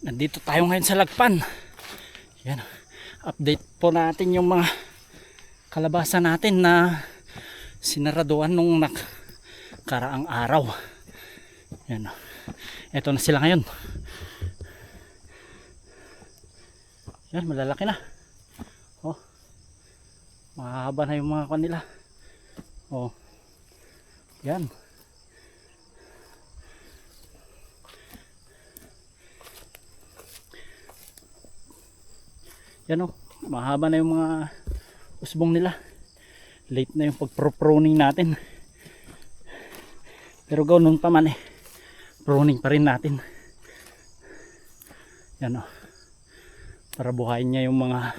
Nandito tayo ngayon sa Lagpan. Yan. Update po natin yung mga kalabasa natin na sinaraduan nung nakaraang araw. Yan. Ito na sila ngayon. Yan, malalaki na. Oh. Mahaba na yung mga kanila. Oh. Yan. Yan oh. Mahaba na yung mga usbong nila. Late na yung pag-pruning natin. Pero ganoon pa man eh. Pruning pa rin natin. Yan oh. Para buhayin niya yung mga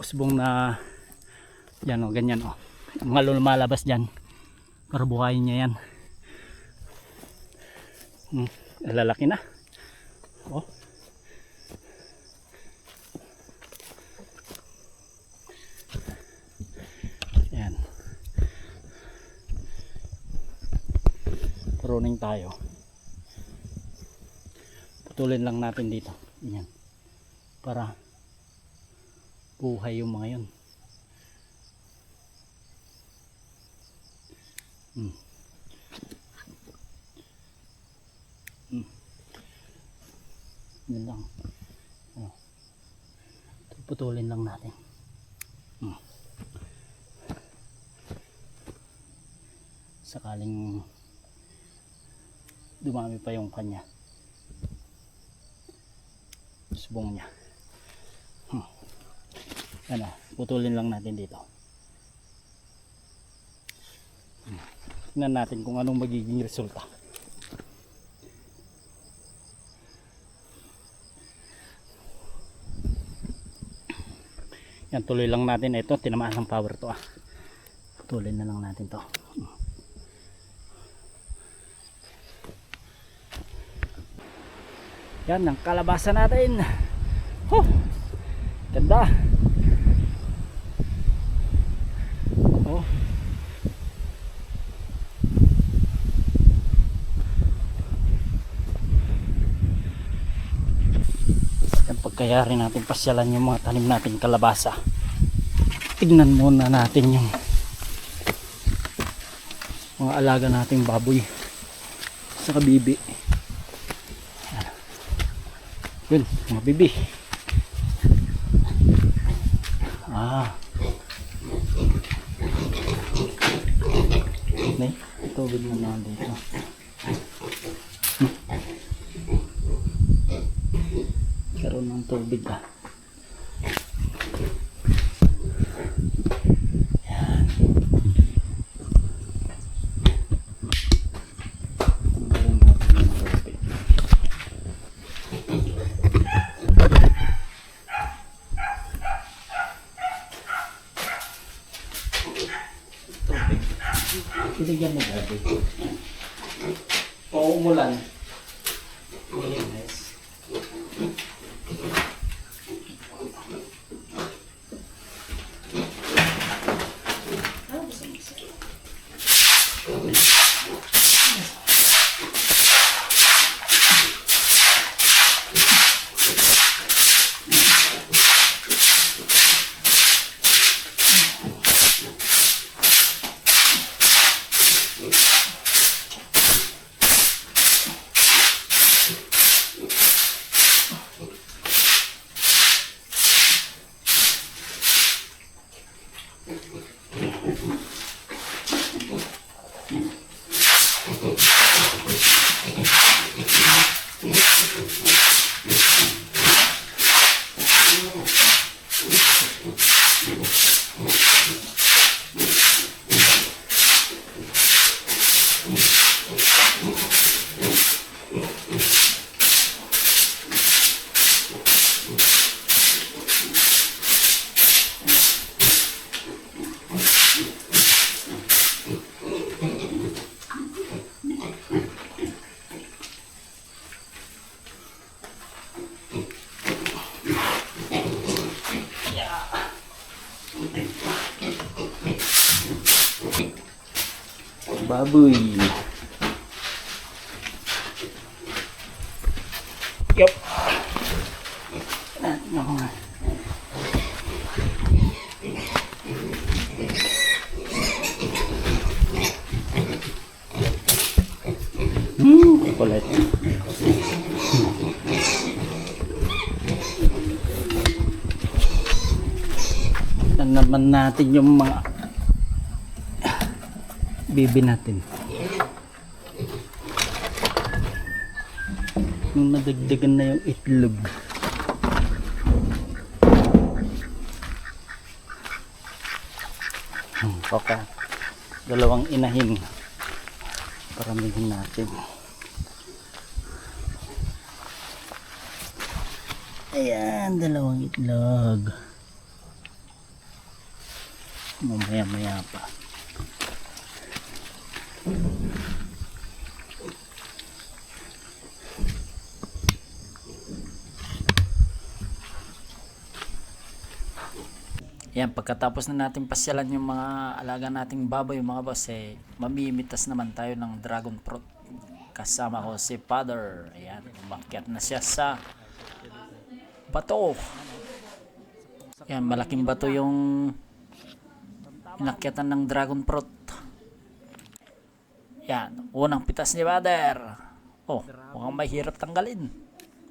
usbong na yan oh, ganyan. Yung mga lumalabas dyan. Para buhayin niya yan. Hmm, lalaki na. Oh. Yan. Pruning tayo. Putulin lang natin dito. Yan. Para buhay yung mga yun. Hmm. Hmm. Yun lang. Ito, Putulin lang natin. Hmm. Sakaling dumami pa yung kanya. Subong niya. Hmm. Ano, putulin lang natin dito. Hmm. Tingnan natin kung anong magiging resulta. Yan, tuloy lang natin ito. Tinamaan ng power to ah. Tuloy na lang natin to. Yan, ang kalabasa natin. Huh! Ganda. Oh. Yan, pagkayari natin pasyalan yung mga tanim natin kalabasa. Tignan muna natin yung mga alaga nating baboy sa kabibi. Yun, mga bibi. Ah. May tubig na naman dito. Hmm. Karoon ng tubig ah. Binigyan mo Thank you. Baboy. Yup. Ako nga. Hmm, kulit. Naman natin yung mga bibi natin. Yung nadagdagan na yung itlog. Hmm, baka dalawang inahin. Paramihin natin. Ayan, dalawang itlog. Mamaya maya pa. Yan, pagkatapos na natin pasyalan yung mga alaga nating baboy, mga boss, eh, mamimitas naman tayo ng dragon fruit. Kasama ko si Father. Ayan, umakyat na siya sa bato. Yan, malaking bato yung inakyatan ng dragon fruit. Yan, unang pitas ni Father. Oh, mukhang mahirap tanggalin.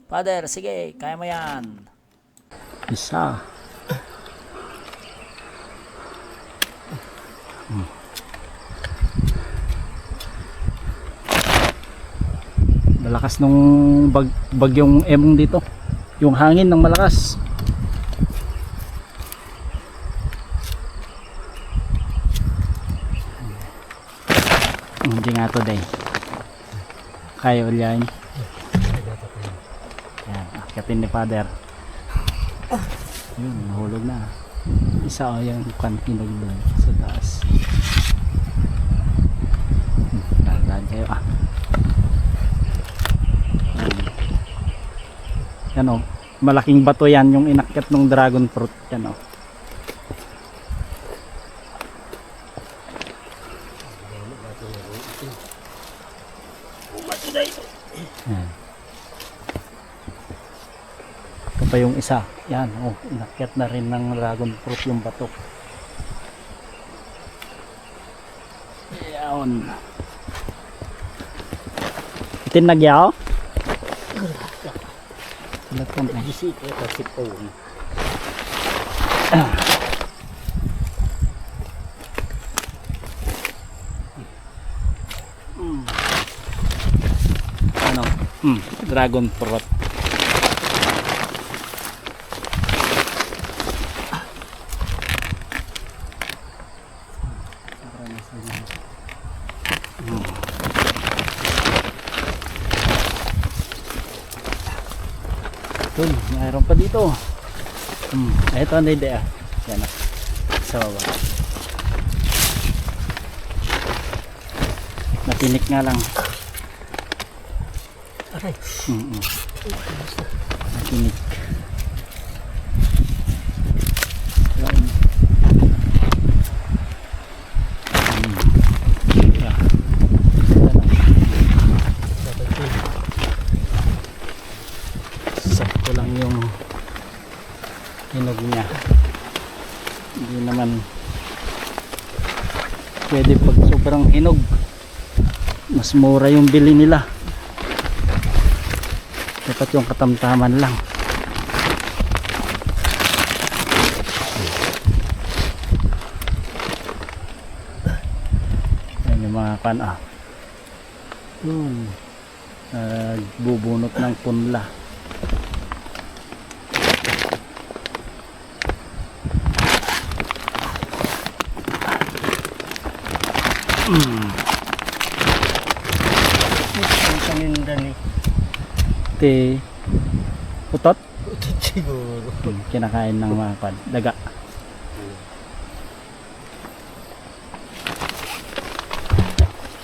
Father, sige, kaya mo yan. Isa. Malakas nung bag, bagyong emong dito. Yung hangin ng malakas. Hindi nga to day. Kaya ulyan. Yan, akitin ni father. Yun, nahulog na. Isa o yung kantinog doon sa taas. Dahan kayo ah. Yan o. Malaking bato yan yung inakyat ng dragon fruit. Yan o. Yan. Ito pa yung isa. Yan o. Inakyat na rin ng dragon fruit yung bato. Yan. Itinagyaw? Lahat ng Isi ko kasi po. ano, hmm, dragon fruit. Hmm. Dun, mayroon pa dito. Hmm, ito ang idea. Yan ah. Sa baba. Natinik nga lang. Aray. Yan. Mm. Yeah. Sakto lang yung hinog niya. Hindi naman pwede pag sobrang hinog. Mas mura yung bili nila dapat yung katamtaman lang. Yan yung mga kan ah. Yun nagbubunot ng punla. Mm. Ang panindan eh. Te putot Utot siguro. Hmm, kinakain ng mga kan daga.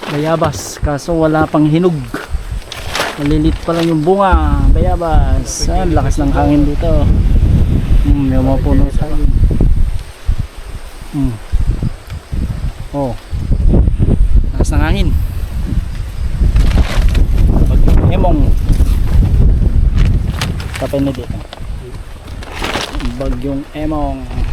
Bayabas kaso wala pang hinog. Malilit pa lang yung bunga. Bayabas ah, lakas ng hangin dito. Hmm, may mga puno sa akin hmm. oh. Lakas ng hangin pag emong Dito. Bagyong Emong.